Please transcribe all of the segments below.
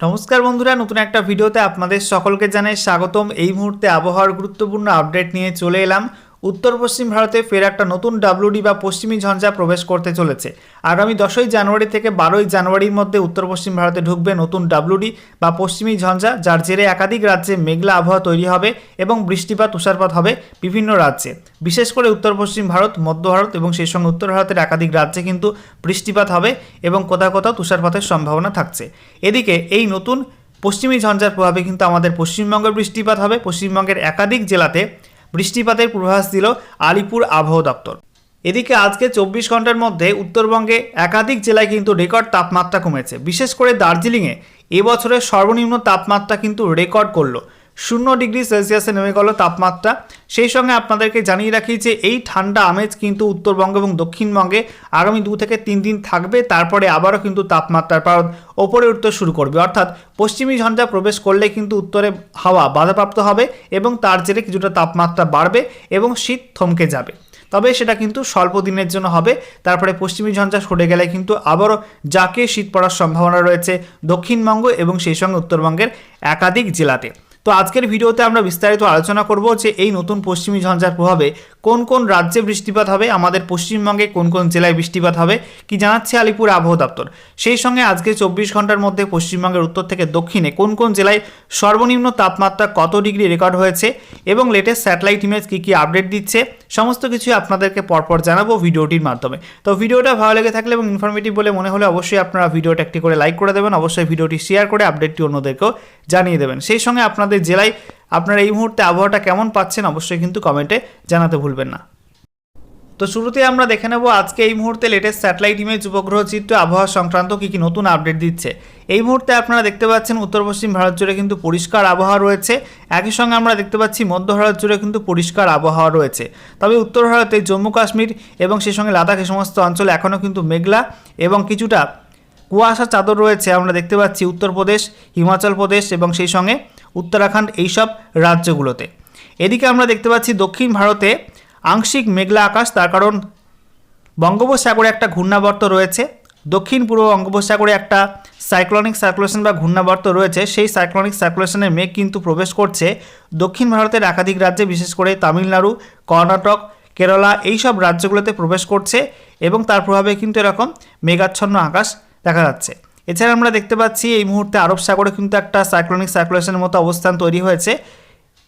নমস্কার বন্ধুরা, নতুন একটা ভিডিওতে আপনাদের সকলকে জানাই স্বাগতম। এই মুহূর্তে আবহাওয়ার গুরুত্বপূর্ণ আপডেট নিয়ে চলে এলাম। উত্তর পশ্চিম ভারতে ফের একটা নতুন ডাব্লুডি বা পশ্চিমী ঝঞ্ঝা প্রবেশ করতে চলেছে। আগামী দশই জানুয়ারি থেকে বারোই জানুয়ারির মধ্যে উত্তর পশ্চিম ভারতে ঢুকবে নতুন ডাব্লুডি বা পশ্চিমী ঝঞ্ঝা, যার জেরে একাধিক রাজ্যে মেঘলা আবহাওয়া তৈরি হবে এবং বৃষ্টিপাত, তুষারপাত হবে বিভিন্ন রাজ্যে। বিশেষ করে উত্তর পশ্চিম ভারত, মধ্য ভারত এবং সেই সঙ্গে উত্তর ভারতের একাধিক রাজ্যে কিন্তু বৃষ্টিপাত হবে এবং কোথাও কোথাও তুষারপাতের সম্ভাবনা থাকছে। এদিকে এই নতুন পশ্চিমী ঝঞ্ঝার প্রভাবে কিন্তু আমাদের পশ্চিমবঙ্গের বৃষ্টিপাত হবে। পশ্চিমবঙ্গের একাধিক জেলাতে বৃষ্টিপাতের পূর্বাভাস দিল আলিপুর আবহাওয়া দপ্তর। এদিকে আজকে চব্বিশ ঘণ্টার মধ্যে উত্তরবঙ্গে একাধিক জেলায় কিন্তু রেকর্ড তাপমাত্রা কমেছে। বিশেষ করে দার্জিলিংয়ে এবছরের সর্বনিম্ন তাপমাত্রা কিন্তু রেকর্ড করল। শূন্য ডিগ্রি সেলসিয়াসে নেমে গেল তাপমাত্রা। সেই সঙ্গে আপনাদেরকে জানিয়ে রাখি যে এই ঠান্ডা আমেজ কিন্তু উত্তরবঙ্গ এবং দক্ষিণবঙ্গে আগামী দু থেকে তিন দিন থাকবে। তারপরে আবারও কিন্তু তাপমাত্রার পারদ ওপরে উঠতে শুরু করবে। অর্থাৎ পশ্চিমী ঝঞ্ঝা প্রবেশ করলে কিন্তু উত্তরে হাওয়া বাধাপ্রাপ্ত হবে এবং তার জেরে কিছুটা তাপমাত্রা বাড়বে এবং শীত থমকে যাবে। তবে সেটা কিন্তু স্বল্প দিনের জন্য হবে। তারপরে পশ্চিমী ঝঞ্ঝা সরে গেলে কিন্তু আবারও যাকে শীত পড়ার সম্ভাবনা রয়েছে দক্ষিণবঙ্গ এবং সেই সঙ্গে উত্তরবঙ্গের একাধিক জেলাতে। তো আজকের ভিডিওতে আমরা বিস্তারিত আলোচনা করব যে এই নতুন পশ্চিমী ঝঞ্ঝার প্রভাবে কোন কোন রাজ্যে বৃষ্টিপাত হবে, আমাদের পশ্চিমবঙ্গে কোন কোন জেলায় বৃষ্টিপাত হবে, কি জানাচ্ছে আলিপুর আবহাওয়া দপ্তর? সেই সঙ্গে আজকে চব্বিশ ঘণ্টার মধ্যে পশ্চিমবঙ্গের উত্তর থেকে দক্ষিণে কোন কোন জেলায় সর্বনিম্ন তাপমাত্রা কত ডিগ্রি রেকর্ড হয়েছে এবং লেটেস্ট স্যাটেলাইট ইমেজ কী কী আপডেট দিচ্ছে, সমস্ত কিছু আপনাদেরকে পরপর জানাব ভিডিওটির মাধ্যমে। তো ভিডিওটা ভালো লেগে থাকলে এবং ইনফরমেটিভ বলে মনে হলে অবশ্যই আপনারা ভিডিওটা একটি করে লাইক করে দেবেন, অবশ্যই ভিডিওটি শেয়ার করে আপডেটটি অন্যদেরকেও জানিয়ে দেবেন। সেই সঙ্গে আপনাদের জেলায় আপনারা এই মুহূর্তে আবহাওয়াটা কেমন পাচ্ছেন অবশ্যই কিন্তু কমেন্টে জানাতে ভুলবেন না। তো শুরুতে আমরা দেখে নেব আজকে এই মুহূর্তে লেটেস্ট স্যাটেলাইট ইমেজ উপগ্রহ চিত্র আবহাওয়া সংক্রান্ত কী কী নতুন আপডেট দিচ্ছে। এই মুহূর্তে আপনারা দেখতে পাচ্ছেন উত্তর পশ্চিম ভারত জুড়ে কিন্তু পরিষ্কার আবহাওয়া রয়েছে। একই সঙ্গে আমরা দেখতে পাচ্ছি মধ্য ভারত জুড়ে কিন্তু পরিষ্কার আবহাওয়া রয়েছে। তবে উত্তর ভারতে জম্মু কাশ্মীর এবং সেই সঙ্গে লাদাখ এই সমস্ত অঞ্চলে এখনও কিন্তু মেঘলা এবং কিছুটা কুয়াশা চাদর রয়েছে। আমরা দেখতে পাচ্ছি উত্তরপ্রদেশ, হিমাচল প্রদেশ এবং সেই সঙ্গে উত্তরাখণ্ড এইসব রাজ্যগুলোতে। এদিকে আমরা দেখতে পাচ্ছি দক্ষিণ ভারতে আংশিক মেঘলা আকাশ, তার কারণ বঙ্গোপসাগরে একটা ঘূর্ণাবর্ত রয়েছে। দক্ষিণ পূর্ব বঙ্গোপসাগরে একটা সাইক্লনিক সার্কুলেশন বা ঘূর্ণাবর্ত রয়েছে। সেই সাইক্লনিক সার্কুলেশনের মেঘ কিন্তু প্রবেশ করছে দক্ষিণ ভারতের একাধিক রাজ্যে, বিশেষ করে তামিলনাড়ু, কর্ণাটক, কেরালা এই সব রাজ্যগুলোতে প্রবেশ করছে এবং তার প্রভাবে কিন্তু এরকম মেঘাচ্ছন্ন আকাশ দেখা যাচ্ছে। এছাড়া আমরা দেখতে পাচ্ছি এই মুহূর্তে আরব সাগরে কিন্তু একটা সাইক্লোনিক সার্কুলেশনের মতো অবস্থান তৈরি হয়েছে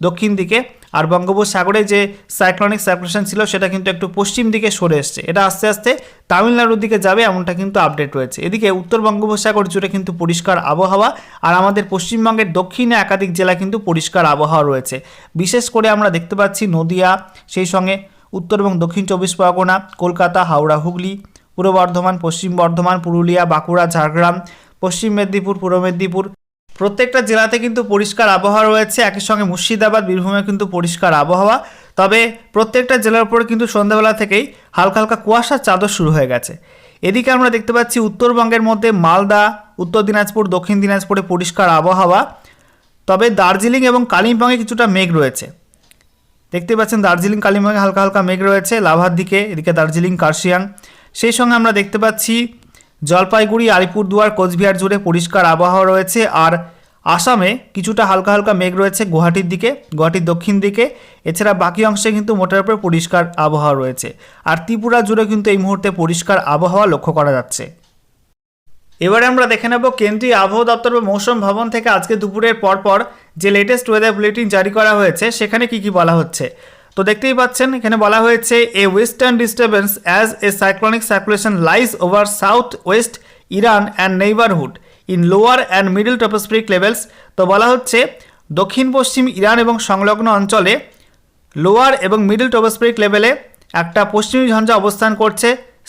দক্ষিণ দিকে। আর বঙ্গোপসাগরে যে সাইক্লোনিক সার্কুলেশন ছিল, সেটা কিন্তু একটু পশ্চিম দিকে সরে এসছে। এটা আস্তে আস্তে তামিলনাড়ুর দিকে যাবে, এমনটা কিন্তু আপডেট রয়েছে। এদিকে উত্তর বঙ্গোপসাগর জুড়ে কিন্তু পরিষ্কার আবহাওয়া, আর আমাদের পশ্চিমবঙ্গের দক্ষিণে একাধিক জেলা কিন্তু পরিষ্কার আবহাওয়া রয়েছে। বিশেষ করে আমরা দেখতে পাচ্ছি নদিয়া, সেই সঙ্গে উত্তর এবং দক্ষিণ চব্বিশ পরগনা, কলকাতা, হাওড়া, হুগলি পূর্ব বর্ধমান, পশ্চিম বর্ধমান, পুরুলিয়া, বাঁকুড়া, ঝাড়গ্রাম, পশ্চিম মেদিনীপুর, পূর্ব মেদিনীপুর। প্রত্যেকটা জেলাতে কিন্তু পরিষ্কার আবহাওয়া রয়েছে। একই সঙ্গে মুর্শিদাবাদ, বীরভূমে কিন্তু পরিষ্কার আবহাওয়া। তবে প্রত্যেকটা জেলার উপরে কিন্তু সন্ধ্যাবেলা থেকেই হালকা হালকা কুয়াশার চাদর শুরু হয়ে গেছে। এদিকে আমরা দেখতে পাচ্ছি উত্তরবঙ্গের মধ্যে মালদা, উত্তর দিনাজপুর, দক্ষিণ দিনাজপুরে পরিষ্কার আবহাওয়া। তবে দার্জিলিং এবং কালিম্পংয়ে কিছুটা মেঘ রয়েছে। দেখতে পাচ্ছেন দার্জিলিং কালিম্পংয়ে হালকা হালকা মেঘ রয়েছে। লাভার দিকে, এদিকে দার্জিলিং কার্শিয়াং সেই সঙ্গে আমরা দেখতে পাচ্ছি জলপাইগুড়ি, আলিপুরদুয়ার, কোচবিহার জুড়ে পরিষ্কার আবহাওয়া রয়েছে আর আসামে কিছুটা হালকা হালকা মেঘ রয়েছে গুয়াহাটির দিকে, গুয়াহাটির দক্ষিণ দিকে। এছাড়া বাকি অংশে কিন্তু মোটার উপরে পরিষ্কার আবহাওয়া রয়েছে। আর ত্রিপুরা জুড়ে কিন্তু এই মুহূর্তে পরিষ্কার আবহাওয়া লক্ষ্য করা যাচ্ছে। এবারে আমরা দেখে নেব কেন্দ্রীয় আবহাওয়া দপ্তর বা মৌসুম ভবন থেকে আজকে দুপুরের পরপর যে লেটেস্ট ওয়েদার বুলেটিন জারি করা হয়েছে, সেখানে কি কি বলা হচ্ছে। তো দেখতেই পাচ্ছেন, এখানে বলা হয়েছে a western disturbance as a cyclonic circulation lies over south west Iran and neighbourhood in lower and middle tropospheric levels তো বলা হচ্ছে, দক্ষিণ, পশ্চিম ইরান এবং সংলগ্ন অঞ্চলে লোয়ার এবং মিডল টপোস্ফিরিক লেভেলে একটা পশ্চিমী ঝঞ্ঝা অবস্থান করছে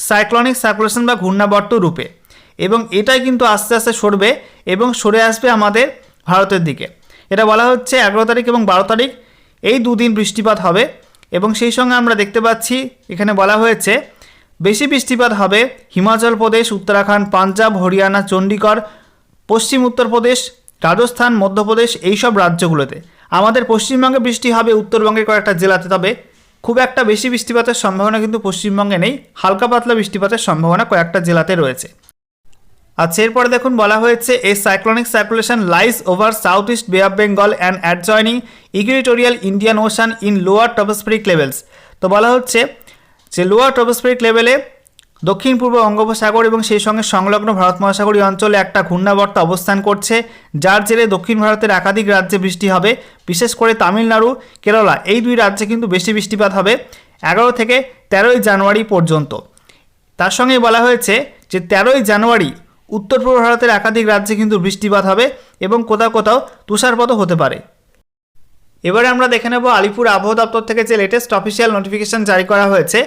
সাইক্লনিক সার্কুলেশন বা ঘূর্ণাবর্ত রূপে। এবং এটাই কিন্তু আস্তে আস্তে সরবে এবং সরে আসবে আমাদের ভারতের দিকে। এটা বলা হচ্ছে, এগারো তারিখ এবং বারো তারিখ এই দুদিন বৃষ্টিপাত হবে এবং সেই সঙ্গে আমরা দেখতে পাচ্ছি, এখানে বলা হয়েছে, বেশি বৃষ্টিপাত হবে হিমাচল প্রদেশ, উত্তরাখণ্ড, পাঞ্জাব, হরিয়ানা চণ্ডীগড় পশ্চিম উত্তরপ্রদেশ, রাজস্থান, মধ্যপ্রদেশ এইসব রাজ্যগুলোতে। আমাদের পশ্চিমবঙ্গে বৃষ্টি হবে উত্তরবঙ্গের কয়েকটা জেলাতে, তবে খুব একটা বেশি বৃষ্টিপাতের সম্ভাবনা কিন্তু পশ্চিমবঙ্গে নেই। হালকা পাতলা বৃষ্টিপাতের সম্ভাবনা কয়েকটা জেলাতে রয়েছে। আচ্ছা এরপরে দেখুন বলা হয়েছে এই cyclonic circulation lies over south east Bay of Bengal and adjoining equatorial Indian Ocean in lower tropospheric levels তো বলা হচ্ছে যে লোয়ার টপোস্ফেরিক লেভেলে দক্ষিণ, পূর্ব বঙ্গোপসাগর এবং সেই সঙ্গে সংলগ্ন ভারত মহাসাগরীয় অঞ্চলে একটা ঘূর্ণাবর্ত অবস্থান করছে, যার জেরে দক্ষিণ ভারতের একাধিক রাজ্যে বৃষ্টি হবে, বিশেষ করে তামিলনাড়ু, কেরালা, এই দুই রাজ্যে কিন্তু বেশি বৃষ্টিপাত হবে, এগারো থেকে তেরোই জানুয়ারি পর্যন্ত। তার সঙ্গে বলা হয়েছে যে, তেরোই জানুয়ারি উত্তর পূর্ব ভারতের একাধিক রাজ্যে কিন্তু বৃষ্টিপাত হবে এবং কোথাও কোথাও তুষারপাতও হতে পারে। এবারে আমরা দেখে নেব আলিপুর আবহাওয়া দপ্তর থেকে যে লেটেস্ট অফিসিয়াল নোটিফিকেশন জারি করা হয়েছে,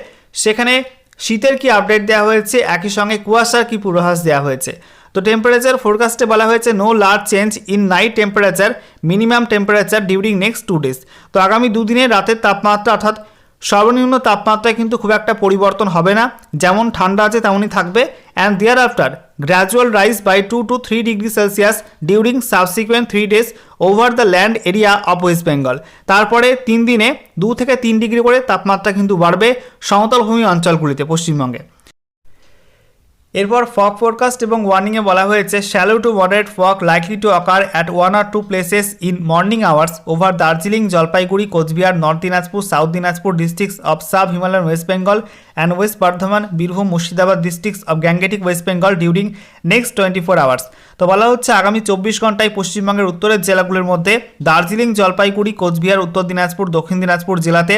সেখানে শীতের কি আপডেট দেওয়া হয়েছে, একই সঙ্গে কুয়াশার কি পূর্বাভাস দেওয়া হয়েছে? তো টেম্পারেচার ফোরকাস্টে বলা হয়েছে no large change in night temperature minimum temperature during next two days তো আগামী দুদিনে রাতের তাপমাত্রা অর্থাৎ সর্বনিম্ন তাপমাত্রায় কিন্তু খুব একটা পরিবর্তন হবে না। যেমন ঠান্ডা আছে তেমনই থাকবে। And thereafter gradual rise by two to three degree Celsius during subsequent three days over the land area of West Bengal তারপরে তিন দিনে দু থেকে তিন ডিগ্রি করে তাপমাত্রা কিন্তু বাড়বে সমতল ভূমি অঞ্চলগুলিতে, পশ্চিমবঙ্গে। এরপর ফগ ফোরকাস্ট এবং ওয়ার্নিংয়ে বলা হয়েছে shallow to moderate fog likely to occur at one or two places in morning hours over Darjeeling Jalpaiguri Cooch Behar north Dinajpur south Dinajpur districts of sub Himalayan West Bengal and West Bardhaman Birbhum Murshidabad districts of Gangetic West Bengal during next twenty four hours তো বলা হচ্ছে, আগামী চব্বিশ ঘন্টায় পশ্চিমবঙ্গের উত্তরের জেলাগুলির মধ্যে দার্জিলিং জলপাইগুড়ি কোচবিহার উত্তর দিনাজপুর দক্ষিণ দিনাজপুর জেলাতে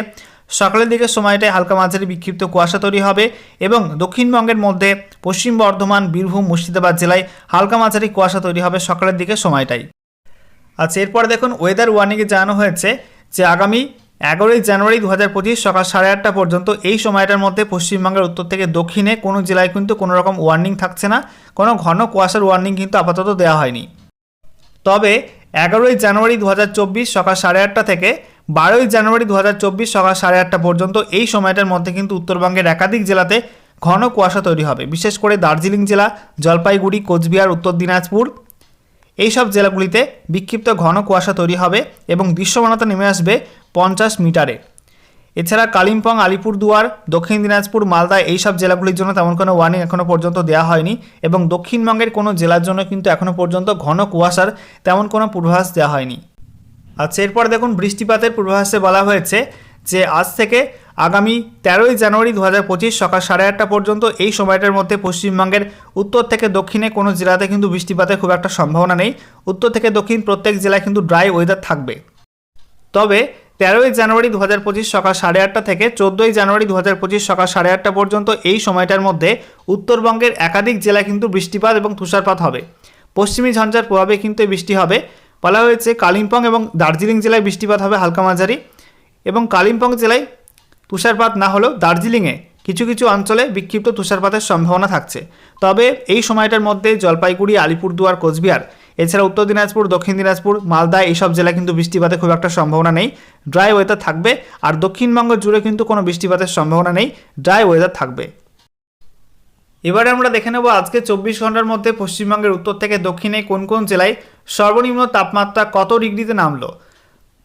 সকালের দিকে সময়টায় হালকা মাঝারি বিক্ষিপ্ত কুয়াশা তৈরি হবে এবং দক্ষিণবঙ্গের মধ্যে পশ্চিম বর্ধমান, বীরভূম, মুর্শিদাবাদ জেলায় হালকা মাঝারি কুয়াশা তৈরি হবে সকালের দিকে সময়টাই আচ্ছা এরপর দেখুন ওয়েদার ওয়ার্নিংয়ে জানানো হয়েছে যে আগামী এগারোই জানুয়ারি দু হাজার পঁচিশ সকাল সাড়ে আটটা পর্যন্ত এই সময়টার মধ্যে পশ্চিমবঙ্গের উত্তর থেকে দক্ষিণে কোনো জেলায় কিন্তু কোনো রকম ওয়ার্নিং থাকছে না। কোনো ঘন কুয়াশার ওয়ার্নিং কিন্তু আপাতত দেওয়া হয়নি। তবে এগারোই জানুয়ারি দু হাজার চব্বিশ সকাল সাড়ে আটটা থেকে বারোই জানুয়ারি দু হাজার চব্বিশ সকাল সাড়ে আটটা পর্যন্ত এই সময়টার মধ্যে কিন্তু উত্তরবঙ্গের একাধিক জেলাতে ঘন কুয়াশা তৈরি হবে। বিশেষ করে দার্জিলিং জেলা, জলপাইগুড়ি, কোচবিহার, উত্তর দিনাজপুর এইসব জেলাগুলিতে বিক্ষিপ্ত ঘন কুয়াশা তৈরি হবে এবং দৃশ্যমানতা নেমে আসবে পঞ্চাশ মিটারে। এছাড়া কালিম্পং, আলিপুরদুয়ার, দক্ষিণ দিনাজপুর, মালদা এইসব জেলাগুলির জন্য তেমন কোনো ওয়ার্নিং এখনও পর্যন্ত দেওয়া হয়নি এবং দক্ষিণবঙ্গের কোনো জেলার জন্য কিন্তু এখনও পর্যন্ত ঘন কুয়াশার তেমন কোনো পূর্বাভাস দেওয়া হয়নি। আচ্ছা এরপর দেখুন বৃষ্টিপাতের পূর্বাভাসে বলা হয়েছে যে আজ থেকে আগামী তেরোই জানুয়ারি দু হাজার পঁচিশ সকাল সাড়ে আটটা পর্যন্ত এই সময়টার মধ্যে পশ্চিমবঙ্গের উত্তর থেকে দক্ষিণে কোনো জেলাতে কিন্তু বৃষ্টিপাতের খুব একটা সম্ভাবনা নেই। উত্তর থেকে দক্ষিণ প্রত্যেক জেলায় কিন্তু ড্রাই ওয়েদার থাকবে। তবে তেরোই জানুয়ারি দু হাজার পঁচিশ সকাল সাড়ে আটটা থেকে চোদ্দোই জানুয়ারি দু হাজার পঁচিশ সকাল সাড়ে আটটা পর্যন্ত এই সময়টার মধ্যে উত্তরবঙ্গের একাধিক জেলায় কিন্তু বৃষ্টিপাত এবং তুষারপাত হবে। পশ্চিমী ঝঞ্ঝার প্রভাবে কিন্তু বৃষ্টি হবে। বলা হয়েছে কালিম্পং এবং দার্জিলিং জেলায় বৃষ্টিপাত হবে হালকা মাঝারি এবং কালিম্পং জেলায় তুষারপাত না হলেও দার্জিলিংয়ে কিছু কিছু অঞ্চলে বিক্ষিপ্ত তুষারপাতের সম্ভাবনা থাকছে। তবে এই সময়টার মধ্যে জলপাইগুড়ি, আলিপুরদুয়ার, কোচবিহার, এছাড়া উত্তর দিনাজপুর, দক্ষিণ দিনাজপুর, মালদা এইসব জেলায় কিন্তু বৃষ্টিপাতের খুব একটা সম্ভাবনা নেই। ড্রাই ওয়েদার থাকবে আর দক্ষিণবঙ্গ জুড়ে কিন্তু কোনো বৃষ্টিপাতের সম্ভাবনা নেই। ড্রাই ওয়েদার থাকবে। এবারে আমরা দেখে নেব আজকে চব্বিশ ঘণ্টার মধ্যে পশ্চিমবঙ্গের উত্তর থেকে দক্ষিণে কোন কোন জেলায় সর্বনিম্ন তাপমাত্রা কত ডিগ্রিতে নামলো?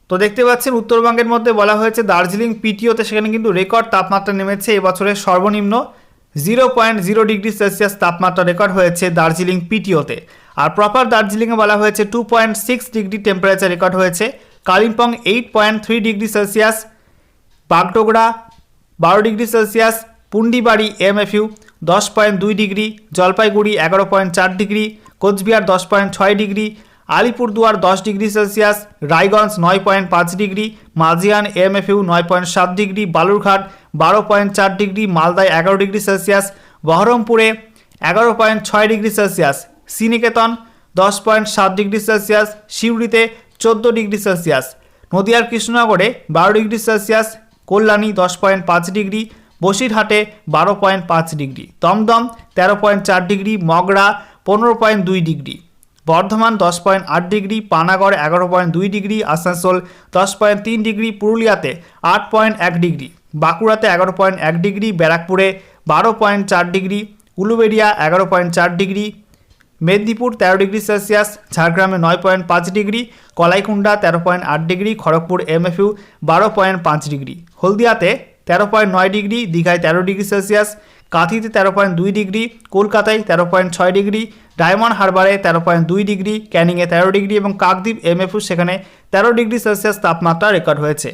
তো দেখতে পাচ্ছেন, উত্তরবঙ্গের মধ্যে বলা হয়েছে দার্জিলিং পিটিওতে সেখানে কিন্তু রেকর্ড তাপমাত্রা নেমেছে। এবছরের সর্বনিম্ন zero point zero degree Celsius তাপমাত্রা রেকর্ড হয়েছে দার্জিলিং পিটিওতে। আর প্রপার দার্জিলিংয়ে বলা হয়েছে two point six degree temperature record হয়েছে। Kalimpong eight point three degree Celsius, Bagdogra বারো ডিগ্রি সেলসিয়াস, পুন্ডিবাড়ি এমএফইউ দশ পয়েন্ট দুই ডিগ্রি, জলপাইগুড়ি এগারো পয়েন্ট চার ডিগ্রি, কোচবিহার দশ পয়েন্ট ছয় ডিগ্রি আলিপুরদুয়ার দশ ডিগ্রি সেলসিয়াস, রায়গঞ্জ নয় পয়েন্ট পাঁচ ডিগ্রি মাঝিয়ান এমএফইউ নয় পয়েন্ট সাত ডিগ্রি, বালুরঘাট বারো পয়েন্ট চার ডিগ্রি, মালদায় এগারো ডিগ্রি সেলসিয়াস, বহরমপুরে এগারো পয়েন্ট ছয় ডিগ্রি সেলসিয়াস শ্রীনিকেতন দশ পয়েন্ট সাত ডিগ্রি সেলসিয়াস, সিউড়িতে চোদ্দ ডিগ্রি সেলসিয়াস, নদিয়ার কৃষ্ণনগরে বারো ডিগ্রি সেলসিয়াস, কল্যাণী দশ পয়েন্ট পাঁচ ডিগ্রি, বসিরহাটে বারো পয়েন্ট পাঁচ ডিগ্রি, দমদম তেরো পয়েন্ট চার ডিগ্রি, মগরা পনেরো পয়েন্ট দুই ডিগ্রি। বর্ধমান দশ পয়েন্ট আট ডিগ্রি, পানাগড় এগারো পয়েন্ট দুই ডিগ্রি, আসানসোল দশ পয়েন্ট তিন ডিগ্রি, পুরুলিয়াতে আট পয়েন্ট এক ডিগ্রি, বাঁকুড়াতে এগারো পয়েন্ট এক ডিগ্রি, ব্যারাকপুরে বারো পয়েন্ট চার ডিগ্রি, উলুবেড়িয়া এগারো পয়েন্ট চার ডিগ্রি, মেদিনীপুর তেরো ডিগ্রি সেলসিয়াস, ঝাড়গ্রামে নয় পয়েন্ট পাঁচ ডিগ্রি, কলাইকুণ্ডা তেরো পয়েন্ট আট ডিগ্রি, খড়গপুর এমএফইউ বারো পয়েন্ট পাঁচ ডিগ্রি, হলদিয়াতে তেরো পয়েন্ট নয় ডিগ্রি, দীঘায় তেরো ডিগ্রি সেলসিয়াস, কাঁথিতে তেরো পয়েন্ট দুই ডিগ্রি, কলকাতায় তেরো পয়েন্ট ছয় ডিগ্রি ডায়মন্ড হারবারে তেরো পয়েন্ট দুই ডিগ্রি, ক্যানিংয়ে তেরো ডিগ্রি এবং কাকদ্বীপ এমএফু সেখানে তেরো ডিগ্রি সেলসিয়াস তাপমাত্রা রেকর্ড হয়েছে।